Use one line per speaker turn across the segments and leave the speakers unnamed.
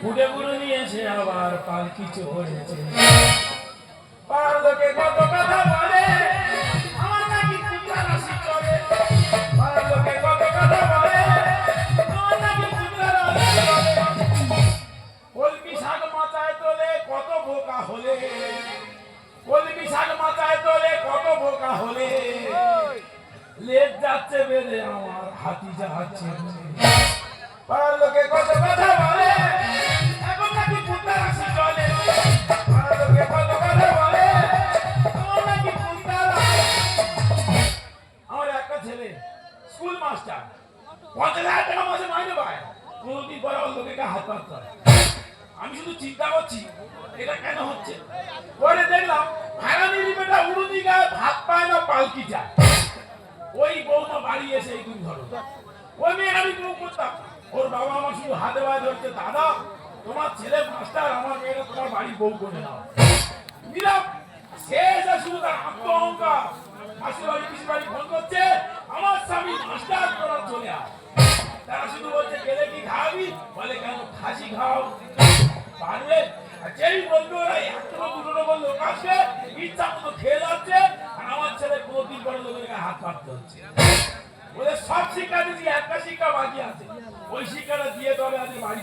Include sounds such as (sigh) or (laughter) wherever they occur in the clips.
ফুটে গুলো নিয়েছে আবার পালকি চড়েছে। পাড়ার কত কথা কত বোকা হলে? লেট যাচ্ছে বেড়ে আমার হাতি যাচ্ছে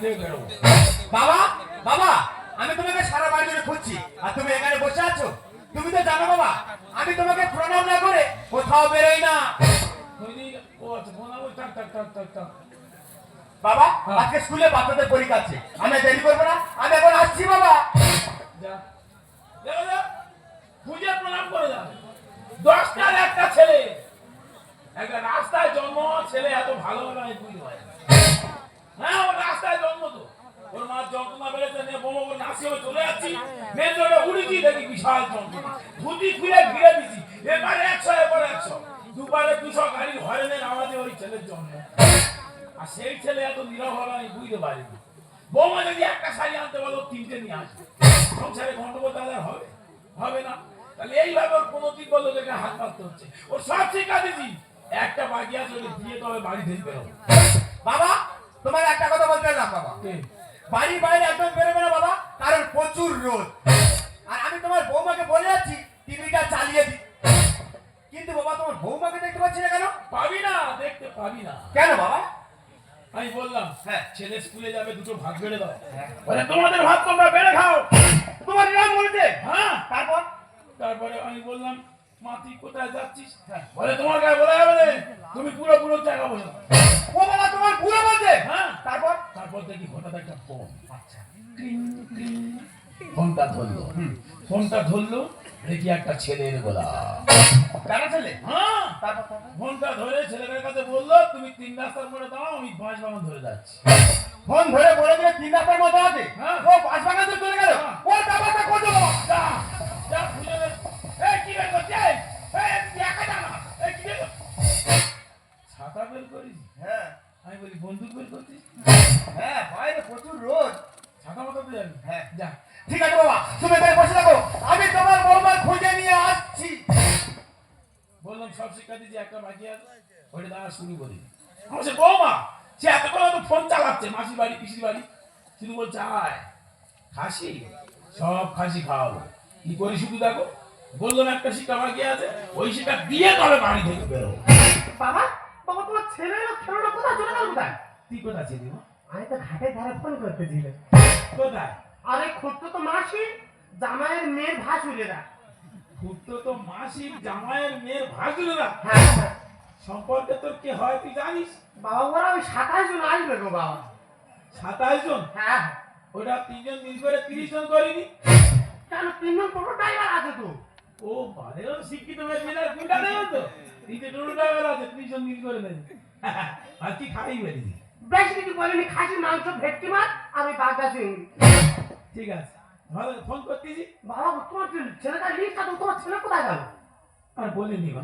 থেকে বেরোবো
বাবা বাবা আমি তোমাকে সারা বাড়ি খুঁজছি। আর তুমি এখানে বসে আছো? তুমি তো জানো বাবা আমি তোমাকে প্রণাম না করে কোথাও বেরোই না।
আচ্ছা
বাবা
হ্যাঁ।
আজকে স্কুলে বাচ্চাদের পরীক্ষা আছে। আমি দেরি করব না। আমি এখন আসছি বাবা।
খুঁজে প্রণাম করে যা। দশটার একটা ছেলে। একটা রাস্তায় জন্ম ছেলে এত ভালো হবে আমি না। হ্যাঁ ওর রাস্তায় জন্ম তো। ওর মা যন্ত্রণা বেড়েছে নিয়ে বোমো হয়ে চলে যাচ্ছি। মেন রোডে উড়িছি দেখি বিশাল যন্ত্রণা। ধুতি খুলে ঘিরে দিছি। এবারে একশো এবার একশো। দুবারে দুশো গাড়ির হরেনের আওয়াজে ওই ছেলের জন্ম। আর সেই ছেলে এত নিরহ হবে আমি বুঝতে পারিনি। বৌমা যদি একটা শাড়ি আনতে বলো তিনটে নিয়ে আসবে। সংসারে গন্ডগোল তাহলে হবে? হবে না। তাহলে এইভাবে ওর কোনো দিন বলল দেখে হাত পাততে হচ্ছে। ওর সব দিছি একটা বাকি আছে ওকে দিয়ে তবে বাড়ি থেকে বেরোবো
বাবা তোমার একটা কথা বলতে না বাবা? বাড়ির বাইরে একদম বেরোবে না বাবা কারণ প্রচুর রোদ। আর আমি তোমার বৌমাকে বলে যাচ্ছি টিভিটা চালিয়ে দি। কিন্তু বাবা তোমার বৌমাকে দেখতে পাচ্ছি না কেন?
পাবি না দেখতে পাবি না।
কেন বাবা?
আমি বললাম
হ্যাঁ।
ছেলে স্কুলে যাবে দুটো ভাত বেড়ে দাও। বলে তোমাদের ভাত তোমরা বেড়ে খাও।
তোমার নিয়ম বলেছে
হ্যাঁ।
তারপর?
তারপরে আমি বললাম হ্যাঁ ফোন
আচ্ছা।
ক্রিং, ক্রিং। ফোনটা ধরলো। ফোনটা ধরলো দেখি একটা ছেলের গলা।
কেন ছেলে?
হ্যাঁ? ফোনটা ধরে ছেলেটার কাছে বলল তুমি তিন রাস্তার মোড়ে দাও আমি পাঁচ বাগান ধরে যাচ্ছি।
ফোন ধরে বলে দিলে তিন রাস্তার মতো আছে।
হ্যাঁ।
ও পাঁচ বাগান তো চলে গেল
হ্যাঁ।
ওর ব্যাপারটা কত বাবা
যা যা খুঁজে নে এই কি বের করছিস এই এই, তুই একা যা না এই কি বের কর- ছাতা বের করিস
হ্যাঁ
আমি বলি বন্দুক বের করছিস
হ্যাঁ বাইরে প্রচুর রোদ
ছাতা মাথা দিয়ে যাবি
হ্যাঁ
যা
ঠিক আছে বাবা তুমি এখানে বসে থাকো আমি তোমার বৌমার খুঁজে নিয়ে আসছি
বললাম সব শিক্ষা দিচ্ছি একটা বাকি আছে ওইটা দেওয়া শুরু করি আমার সে বৌমা সে এতক্ষণ তো ফোন চালাচ্ছে মাসির বাড়ি পিসির বাড়ি শুধু বলছে আয় খাসি সব খাসি খাওয়াবো কি করি শুধু দেখো। বললাম একটা শিক্ষা বাকি আছে? ওই শিক্ষা দিয়ে তবে বাড়ি থেকে বেরো
বাবা বাবা তোমার ছেলে খেলোনা কোথায়? চলে গেল কোথায়?
তুই কোথায় ছিলি?
আমি তো ঘাটের ধারে ফোন করতেছিল
কোথায়?
আরে খুঁজতো তো মাসি জামাইয়ের মেয়ের ভাসুরেরা।
ঘুরতো তো মাসির জামাইয়ের মেয়ের ভাসুরেরা।
হ্যাঁ হ্যাঁ।
সম্পর্কে তোর কে হয় তুই জানিস?
বাবা ওরা ওই সাতাশ জন আসবে গো বাবা।
সাতাশ জন?
হ্যাঁ।
ওটা তিনজন মিল করে তিরিশ জন করিনি?
কেন তিনজন টোটো ড্রাইভার আছে তো?
ও শিক্ষিত মেয়ে মিলে কুইটা দেবে তো? তিনটে টোটো ড্রাইভার আছে তিরিশ মিল করে দেবে। (laughs) আর কি খাই বলি?
বেশি কিছু বলেনি খাসির মাংস ভেটকি মাছ আর ওই বাগদা চিংড়ি।
ঠিক আছে। ভালো ফোন করতেছি?
বাবা তোমার ছেলেটা লিস্ট আছে তোমার ছেলে কোথায় গেল?
আর বলিনি মা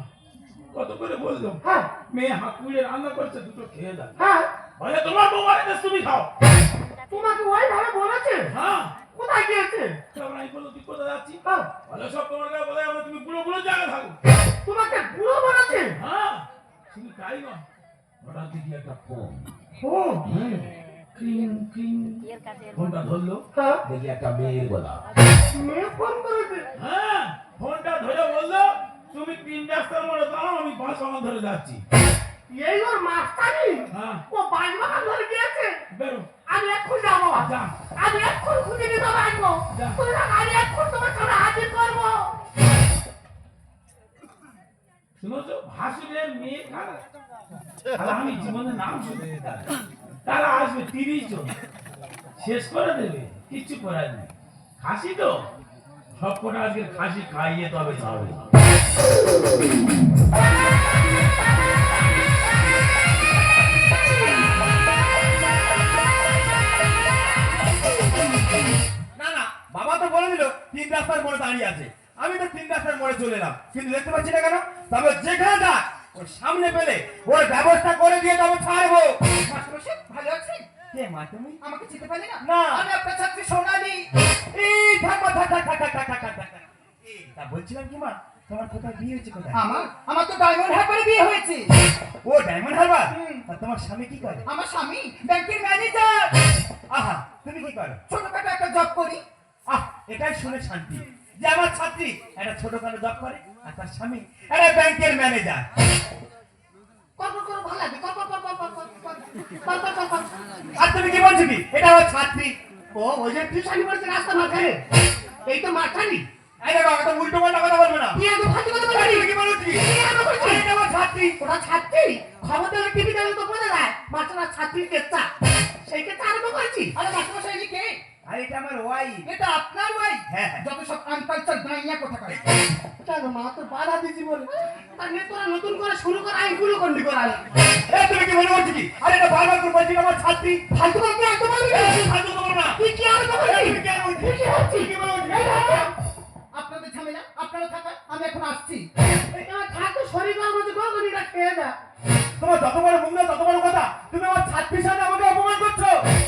কত করে বললাম
হ্যাঁ।
মেয়ে হাত পুড়ে রান্না করছে দুটো খেয়ে যাবে।
হ্যাঁ।
বলে তোমার বউ বাড়িতে তুমি খাও।
তোমাকে ওইভাবে বলেছে?
হ্যাঁ।
কোথায় গিয়েছে?
তারপর আমি বলল তুই কোথায় যাচ্ছি?
হ্যাঁ,
সব তোমার কাছে বলে আমরা তুমি বুড়ো বুড়ো জায়গা থাকো।
তোমাকে বুড়ো বানাচ্ছে?
হ্যাঁ শুধু তাই নয় হঠাৎ দেখি একটা ফোন
ফোন
ক্রিং ক্রিং ফোনটা ধরলো
হ্যাঁ।
দেখি একটা মেয়ের গলা।
মেয়ে ফোন করেছে?
হ্যাঁ ফোনটা ধরে বলল তুমি তিন রাস্তার মোড়ে দাঁড়াও আমি বাস আমার ধরে যাচ্ছি।
এই ওর মাস্টারি?
হ্যাঁ।
ও বাজবাগান ধরে গিয়েছে?
বেরো।
আমি এক্ষুনি যাব।
যা
আমি এক্ষুনি খুঁজে নিতে পারব
যা।
তুমি না
নাম শুনে তারা আসবে তিরিশ শেষ করে দেবে, কিচ্ছু করার নেই। খাসি তো? সব কটা আজকে খাসি খাইয়ে তবে ছাড়বে
বলে তিন রাস্তার মোড়ে দাঁড়িয়ে আছে। আমি তো তিন রাস্তার মোড়ে চলে এলাম। কিন্তু দেখতে পাচ্ছি না কেন? তবে যেখানে যা ওর সামনে পেলে ওর ব্যবস্থা করে দিয়ে তবে ছাড়বো।
ভালো আছেন?
ও ডায়মন্ড তোমার স্বামী কি করে?
আমার স্বামী ব্যাংকের ম্যানেজার।
আহা তুমি কি
ছোটখাটো একটা জব করি।
এটাই শুনে শান্তি যে আমার ছাত্রী একটা ছোটখাটো জব করে আর তার স্বামী একটা ব্যাংকের ম্যানেজার ছাত্রী
ও ওই এই তো
উল্টো পাল্টা
তুই তো সেই
আমার ওয়াই
এটা আপনার ওয়াই
হ্যাঁ, হ্যাঁ।
যত সব আনকালচার গাইয়া কথা
মা তো বাধা দিছি বলে। নিয়ে তোরা নতুন করে শুরু করা আইনগুলো কন্ডি করা
এই তুমি কি মনে করছ আরে এটা বারবার করে বলছি আমার ছাত্রী।
ফালতু একদম বলবি। না।
ফালতু না।
তুই কি
কেন বলছি?
তুই কি হচ্ছিস?
কি বলো
এই দেখ,
আপনাদের ঝামেলা? আপনারা থাকা আমি এখন আসছি।
এবার থাক শরীর গরম হচ্ছে গরগরিটা খেয়ে যা।
তোমার যত বড় মুখ তত বড় কথা। তুমি আমার ছাত্রীর সাথে আমাকে অপমান করছ।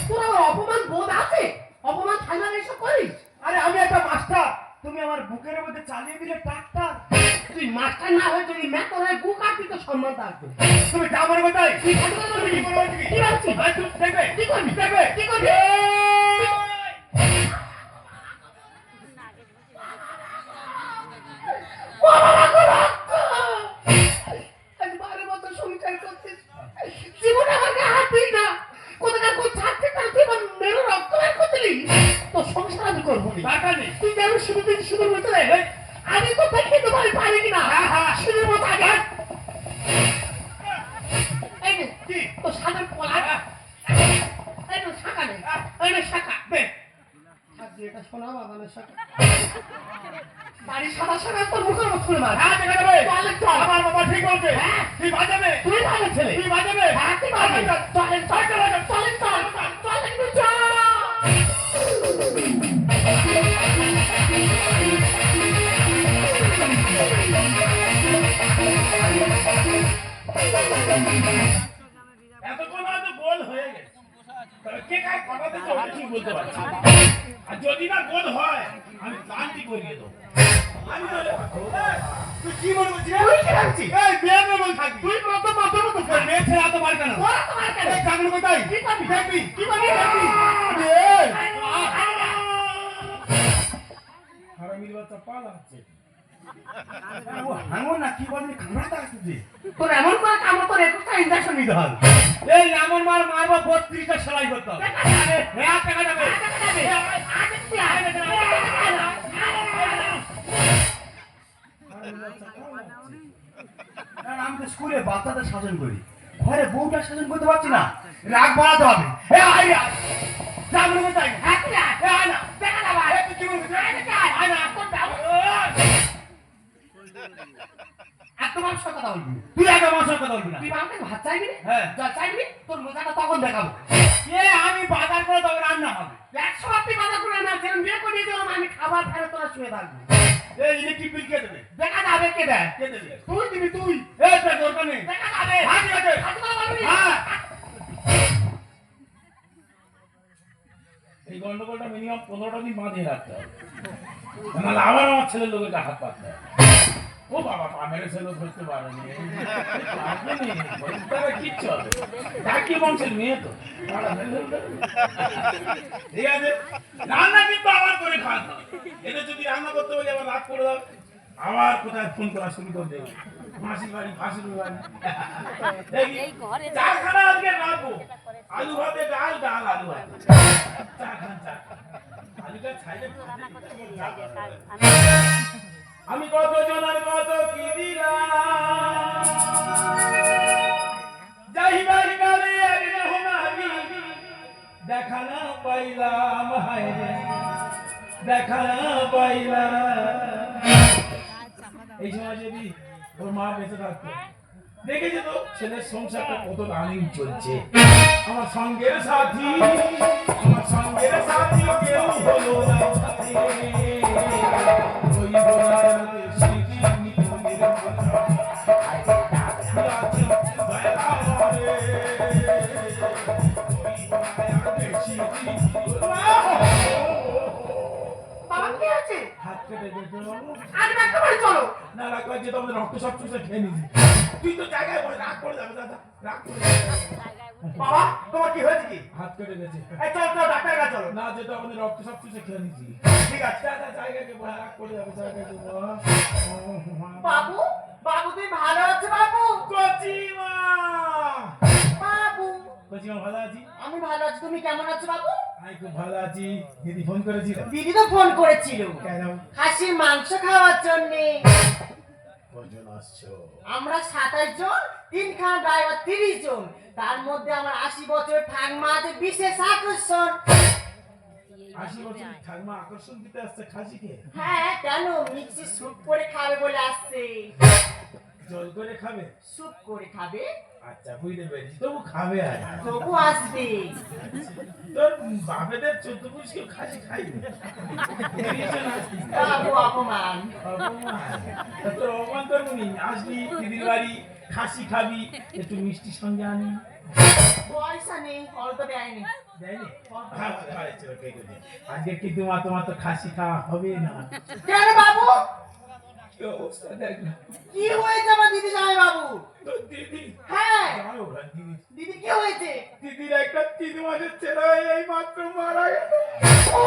তোর আবার অপমান বোধ আছে?
যে ডাক্তার
তুই মাস্টার না হয়ে তুই ম্যাথ হয় গু কাটবি তো সম্মান থাকবে
তুমি
ডাবার কোথায় এই তো শাখা নে এই নে শাখা
দে।
এটা শোনা বাবা না শাখা বাড়ি সাদা সাদা তোর মুখের মত করে মার
হ্যাঁ, দেখা। আমার
হ্যাঁ।
তুই বাজাবে
তুই ভালো
তুই বাজাবে
হ্যাঁ তুই ভালো চলেন চল চল চলেন চল চলেন চল
এতক্ষণ হয়তো গোল হয়ে গেছে তবে কে কার কথা থেকে ওটা ঠিক বলতে পারছি। না। আর যদি না গোল হয় আমি ক্লান্তি করিয়ে দেবো। আমি তাহলে
তুই কি মনে করছিস
তুই কি ভাবছিস?
এই বিয়ে বল থাকবি।
তুই কত কত কত
তোর মেয়ে ছেলে এত বার কেন?
ওরা তো মার
এই জানলো কোথায়?
কি করবি?
দেখবি।
কি করবি? দেখবি
এই,
হারামির বাচ্চা পালা হচ্ছে
হাঙ্গো না কি বলবি? কামড়াতে আসছিস
তোর এমন করে কামড় তোর একুশটা ইঞ্জেকশন নিতে হবে।
মারবো বত্রিশটা সেলাই করতে হবে। হ্যাঁ টাকা যাবে। হ্যাঁ, আমি স্কুলে বাচ্চাদের শাসন করি। ঘরে বউটা শাসন করতে পারছি না। রাগ বাড়াতে হবে। হ্যাঁ আই
তাই।
হ্যাঁ হ্যাঁ না?
দেখা না
ভাই তুই কি বলবি?
আয় না। আর তোমার সাথে কথা বলবি।
আমার সঙ্গে কথা না।
তুই আমাকে ভাত চাইবি
হ্যাঁ।
জল চাইবি? তোর মজাটা তখন দেখাবো।
এ আমি বাজার করে তবে রান্না হবে।
একশো বাতি বাধা করে না যেরকম বিয়ে করে দিলাম আমি খাবার ফেলে তোরা শুয়ে থাকবি
এই ইলেকট্রিক বিল কে দেবে?
দেখা যাবে কে দেয়?
কে দেবে?
তুই দিবি তুই।
এই তোর দরকার নেই।
দেখা যাবে।
হ্যাঁ,
হাত
হ্যাঁ।
এই গন্ডগোলটা মিনিমাম পনেরোটা দিন বাঁধিয়ে রাখতে হবে। আবার আমার ছেলের লোকের হাত পাততে হবে। ও বাবা পা মেরেছে ধরতে পারেনি তারা কিচ্ছু হবে ডাকি বংশের মেয়ে তো? তারা মেরে ফেলবে। ঠিক আছে? রান্না কিন্তু আবার করে খাওয়াতে হবে। এটা যদি রান্না করতে বলি আবার রাগ করে দাও। আবার কোথায় ফোন করা শুরু করে দেবে মাসির বাড়ি ফাঁসির বাড়ি। দেখি চারখানা আজকে রাখব। আলু ভাতে ডাল ডাল আলু ভাতে। চা খান চা খান। আলুটা ছাইলে আমি কত জনের কত কি দিলাম? দেখা না পাইলাম, হায় দেখা না পাইলাম। এই সময় যদি ওর মা বেঁচে থাকতো, দেখেছে তো ছেলের সংসারটা কত রানিং চলছে। আমার সঙ্গের সাথী, আমার সঙ্গের সাথী কেউ হলো না না রাগ করছে তোমাদের রক্ত সব চুষে খেয়ে নিবি তুই তো জায়গায় বলে রাগ করে যাবে দাদা রাগ করে
বাবা তোমার কি হয়েছে কি?
হাত কেটে গেছে।
এই চল চল ডাক্তার কাছে চলো।
না যেটা আমাদের রক্ত সব চুষে খেয়ে নিচ্ছি
ঠিক আছে।
দাদা জায়গাকে বলে রাগ করে যাবে জায়গাকে বল
বাবু বাবু তুমি ভালো আছো বাবু?
কচিমা!
বাবু।
কচিমা ভালো আছি?
আমি ভালো আছি তুমি কেমন আছো বাবু?
আমি খুব ভালো আছি। দিদি ফোন করেছিল?
দিদি তো ফোন করেছিল।
কেন?
খাসির মাংস খাওয়ার জন্য।
কজন আসছো?
আমরা সাতাশ জন তিনখানা ড্রাইভার তিরিশ জন। তার মধ্যে আমার আশি বছর ঠাকমা আছে বিশেষ আকর্ষণ।
আশি বছর ঠাকমা আকর্ষণ দিতে আসছে খাসিকে?
হ্যাঁ কেন? মিক্সি স্যুপ করে খাবে বলে আসছে।
জল করে খাবে?
স্যুপ করে খাবে?
আচ্ছা বুঝতে পেরেছি। তবু খাবে আর
তবু আসবে।
তোর বাপেদের চোদ্দ পুরুষ কেউ খাসি
অপমান।
তোর অপমান আসবি দিদির বাড়ি খাবি একটু মিষ্টি সঙ্গে আনি।
পয়সা নেই অল্প দেয়নি।
দেয়নি? খা, খা, চলো, কে কে দে। আজকে কিন্তু তোমার তো খাসি খাওয়া হবে না।
কেন বাবু?
কি অবস্থা? দেখ না।
কি হয়েছে আমার দিদি জামাই বাবু
দিদি।
হ্যাঁ।
দিদি।
দিদি কি হয়েছে?
দিদির একটা তিন মাসের ছেলে এই মাত্র মারা গেল
ও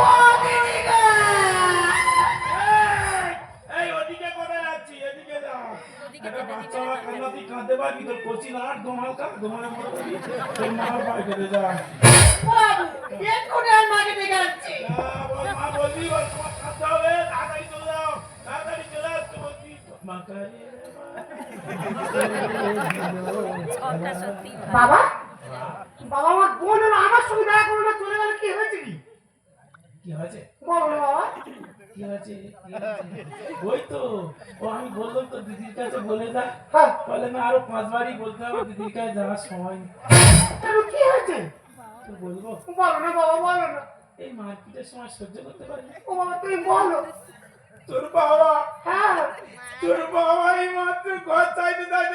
দিদি
এই, এই ওদিকে কোথায় যাচ্ছি? এদিকে যা একটা বাচ্চা মা কান্না তুই কাঁদতে পারবি তোর কচি না আর দোমাল কা দোমালে মরে যাবি তোর মার পায়ে কেটে যা।
বাবু এক্ষুনি আর মাকে ডেকে
মা বলবি বল তোমার হবে তাড়াতাড়ি চলে যাও তাড়াতাড়ি চলে আসতে বলবি মা কারে
বাবা? বাবা। আমার বোন হলো আমার সঙ্গে দেখা করল না চলে গেল কি হয়েছে কি?
কি হয়েছে?
বলো বাবা।
কি হয়েছে? ওই তো ও আমি বললাম তো দিদির কাছে বলে যা।
হ্যাঁ।
বলে না আরও পাঁচবারই বলতে হবে দিদির কাছে যাওয়ার সময় নেই।
কি হয়েছে?
তো বলব।
বলো না বাবা বলো না।
এই মারপিটের সময় সহ্য করতে পারি
ও বাবা তুমি বলো।
তোর বাবা তোর বাবা এই মাত্র ঘর চাইতে চাইতে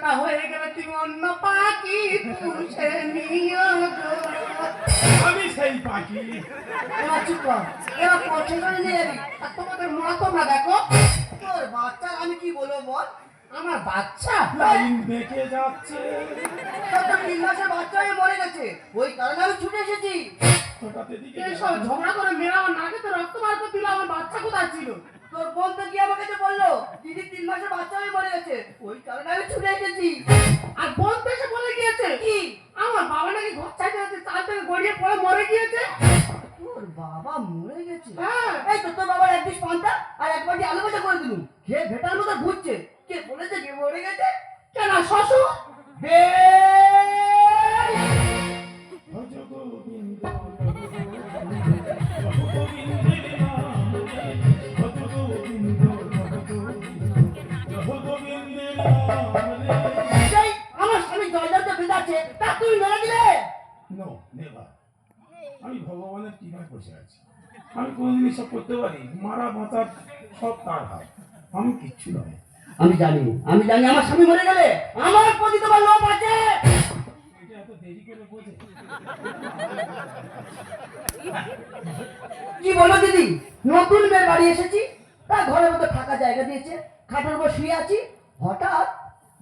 ও মা গো তাই বলে কি খাতা পড়ে থাকবে মা ছাত্র বিয়েটা হয়ে গেলে তুমি অন্য পাখি পুষে নিও
আমি সেই পাখি।
এবার চুপ কর। এবার পৌঁছে করে নিয়ে যাবি। আর তোমাদের মোড়া তোমরা দেখো। তোর বাচ্চা আমি কি বলব বল?
আমার বাচ্চা?
লাইন বেঁকে যাচ্ছে।
তো তিন মাসের বাচ্চা হয়ে মরে গেছে। ওই কারণে আমি ছুটে এসেছি।
এইসব ঝগড়া করে মেয়েরা আমার নাকে তো রক্ত বার করে দিল আমার বাচ্চা কোথায় ছিল?
তোর বোন তো কি আমাকে বলল? দিদি তিন মাসের বাচ্চা হয়ে মরে গেছে। ওই কারণে আমি ছুটে এসেছি।
আর বোন তো এসে বলে গিয়েছে
কি?
আমার বাবা নাকি ঘর চাইতে যাচ্ছে চাল থেকে গড়িয়ে পড়ে মরে গিয়েছে?
তোর বাবা মরে গেছে?
হ্যাঁ।
এই তো তোর বাবার এক ডিশ পান্তা আর এক বাটি আলু ভাজা করে দিলুম। খেয়ে ভেটার মতো ঘুরছে। কে বলেছে কে মরে গেছে?
কেন শ্বশুর
বে
তার হাত আমি কিচ্ছু নয়।
আমি জানি আমি জানি আমার স্বামী মরে গেলে আমার প্রতি তোমার লোভ আছে। কি বলো দিদি? নতুন মেয়ে বাড়ি এসেছি তা ঘরের মধ্যে ফাঁকা জায়গা দিয়েছে খাটের উপর শুয়ে আছি। হঠাৎ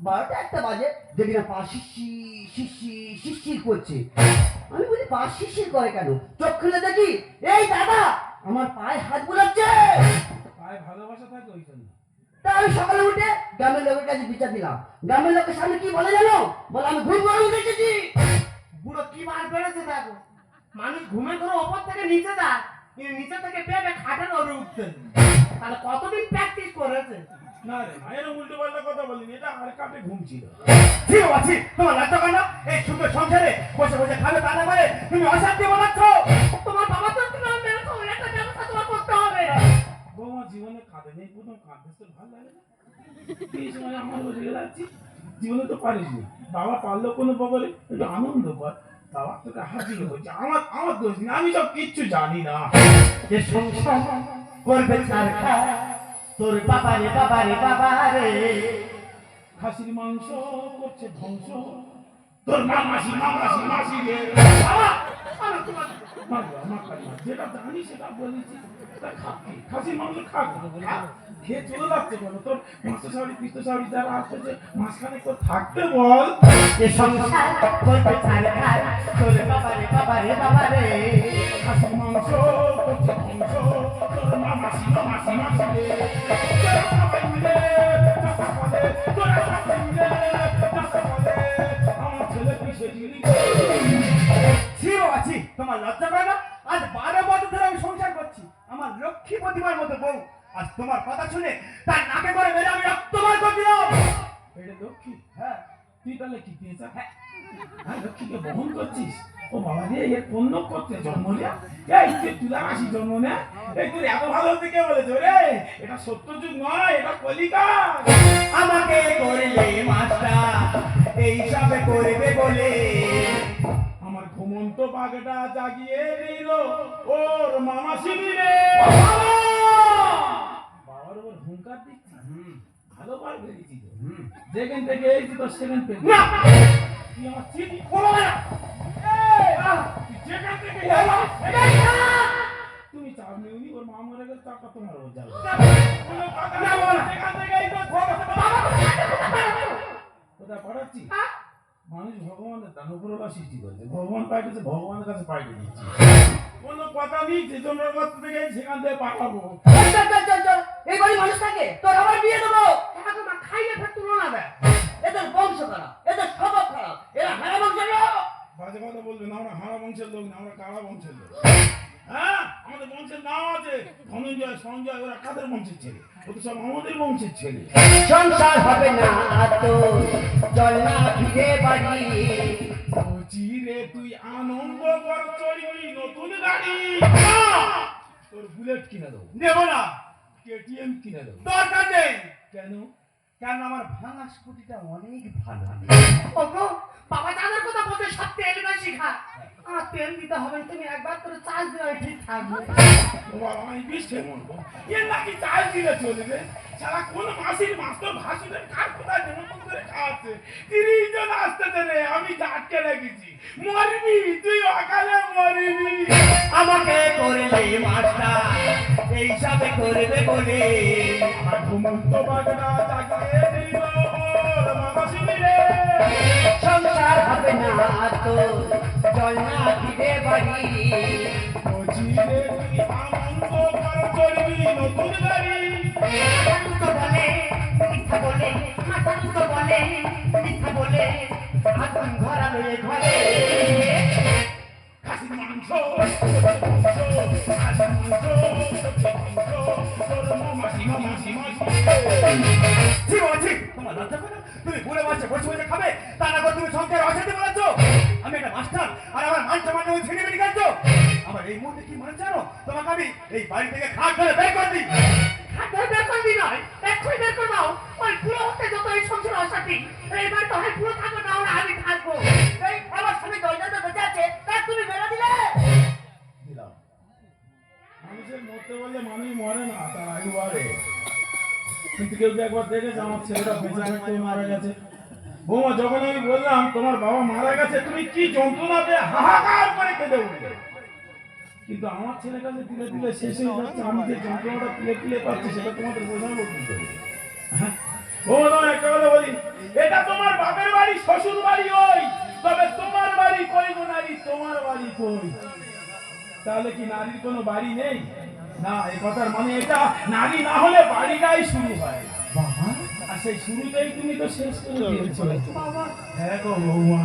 বারোটা একটা বাজে দেখি না পা শিশি শিশি শিশির করছে। আমি বলি পা শিশির করে কেন? চোখ খুলে দেখি এই দাদা আমার পায়ে হাত বুলাচ্ছে। তা আমি সকালে উঠে গ্রামের লোকের কাছে বিচার দিলাম। গ্রামের লোকের সামনে কি বলে জানো? বলে আমি ঘুম করে উঠে এসেছি
বুড়ো কি বার করেছে দেখো। মানুষ ঘুমে ধরে ওপর থেকে নিচে যায় কিন্তু নিচে থেকে পেয়ে খাটের ওরে উঠতে তাহলে কতদিন প্র্যাকটিস করেছে?
না রে এরকম উল্টো পাল্টা কথা বলিনি এটা আর কাটে ঘুম ছিল।
ঠিক আছে তোমার লজ্জা কেন এই সুন্দর সংসারে বসে বসে খাবে তা না করে তুমি অশান্তি
জীবনে তো পারিসনি বাবা পারল কোনো ব্যাপারে একটু আনন্দ কর বাবা তোকে হাজির হয়েছে আমার আমার দোষ নেই, আমি সব কিচ্ছু জানি না।
যে সংসার করবে তোর বাবারে বাবারে বাবারে
খাসির মাংস করছে ধ্বংস। তোর মা মাসি মা মাসি রে।
বাবা
যেটা জানি সেটা বলেছি। খাসির মাংস খা খা। খেয়ে চলে যাচ্ছে কেন? তোর মাস্টার সাহেব পিস্ত সাহেব যারা আসতেছে মাঝখানে তো থাকতে বল।
যে সংসার তোর
মাংস তোর মা মাসি মা মাসি মাসি রে। তোরা সবাই মিলে চাষা করে, তোরা সবাই মিলে চাষা করে। আমার ছেলে কি সেদিনই
ছিল আছি। তোমার লজ্জা করে না? আজ বারো বছর ধরে আমি সংসার করছি। আমার লক্ষ্মী প্রতিমার মতো বউ। আজ তোমার কথা শুনে তার নাকে করে মেরে আমি রক্তমান করে
এটা লক্ষ্মী?
হ্যাঁ।
তুই তাহলে কি পেয়েছা হ্যাঁ। লক্ষ্মীকে বহন করছিস? ও বাবা রে, এর পণ্য করতে জন্ম নেয়া? এই তুই তুলা জন্ম নেয়া? এই তুই এত ভালো হতে কে রে? এটা সত্য যুগ নয়, এটা কলিকা।
আমাকে করলে মাস্টার এই সবে করবে বলে।
আমার ঘুমন্ত বাঘটা জাগিয়ে দিল ওর মামা শিবিরে। বাবার উপর হুঙ্কার দিচ্ছি? ভালো বার বেরিয়েছি যেখান থেকে এসেছি তো সেখান থেকে
না!
তুই আমার চিনি
বলো না!
এই, যেখান থেকে তুমি চাপ নিউনি ওর মা মরে গেল টাকা তোমার ও যাবে। এই কোথায় পাঠাচ্ছি? মানুষ ভগবানের দান উপরওয়ালা সৃষ্টি করেছে ভগবান পাঠিয়েছে ভগবানের কাছে পাঠিয়ে দিচ্ছে কোনো কথা নেই যে তোমরা থেকে সেখান থেকে পাঠাবো।
এই বাড়ি মানুষ থাকে তোর আবার বিয়ে দেবো?
এখন না খাইয়ে ফের তুলনা দেয়
এদের বংশ খারাপ এদের স্বভাব খারাপ এরা হারা বংশ লোক।
বাজে কথা বলবেন আমরা হারা বংশের লোক না আমরা কারা বংশের লোক? হ্যাঁ? আমাদের বংশের নাম আছে ধনঞ্জয় সঞ্জয় ওরা কাদের বংশের ছেলে? ও তো সব আমাদের বংশের ছেলে।
সংসার হবে না তো চল না ফিরে বাড়ি।
চিরে তুই আনন্দ কর নতুন গাড়ি। তোর বুলেট কিনে দেবো।
নেব না।
কেটিএম কিনে? দেবো
দরকার নেই।
কেন?
কেন আমার ভাঙা স্কুটিটা অনেক ভালো?
ওগো বাবা জানার কথা বলতে সব তেল না খা আর তেল দিতে হবে তুমি একবার করে চার্জ দেওয়া ঠিক থাকবে।
বাবা আমি বৃষ্টি মরবো এর নাকি চার্জ দিলে চলবে? সারা কোন মাসির মাস্টার ভাসুদের কার কোথায় নেমন্তন্ন করে খাওয়াচ্ছে? তিরিশ জন আসতেছে রে আমি আটকে রেখেছি। মরবি তুই অকালে মরবি।
আমাকে করলে মাস্টার এইসবে করবে বলে।
আমার ঘুমন্ত বাগনা জাগিয়ে দিল
সংসার হবে না তো জল না দিবে বাড়ি।
বজিরে তুই আনন্দ কর করবি নতুন
বলে মিথ্যা বলে
আগুন ধরালো এ ঘরে?
তুমি বুড়ে মাছে বসে বসে আমি একটা মাস্টার, আর আমার মান সম্মান তুমি ছিঁড়ে আমার এই মুহূর্তে কি মনে জানো? তোমাকে আমি এই বাড়ি থেকে খাট ধরে বের করে দিই।
মানুষের মরতে বললে মানুষ মরে না তার আয়ু বাড়ে। কিন্তু কেউ কি একবার দেখেছে, আমার ছেলেটা বেঁচে থাকতে মারা গেছে। বৌমা, যখন আমি বললাম, তোমার বাবা মারা গেছে, তুমি কি যন্ত্রণাতে হাহাকার করে কেঁদে উঠলে? কিন্তু আমার ছেলের কাছে দিলে দিলে শেষ যাচ্ছে, আমি যে যন্ত্রণাটা তুলে তুলে পাচ্ছি, সেটা তোমাদের বোঝাবো কি করে? হ্যাঁ? বৌমা, তোমার একটা কথা বলি। এটা তোমার বাপের বাড়ি, শ্বশুর বাড়ি ওই, তবে তোমার বাড়ি কই নারী? তোমার বাড়ি কই? তাহলে কি নারীর কোনো বাড়ি নেই? না এই কথার মানে এটা নারী না হলে বাড়িটাই শুরু হয়। আর সেই শুরুতেই তুমি তো শেষ করে দিয়েছ। হ্যাঁ গো বৌমা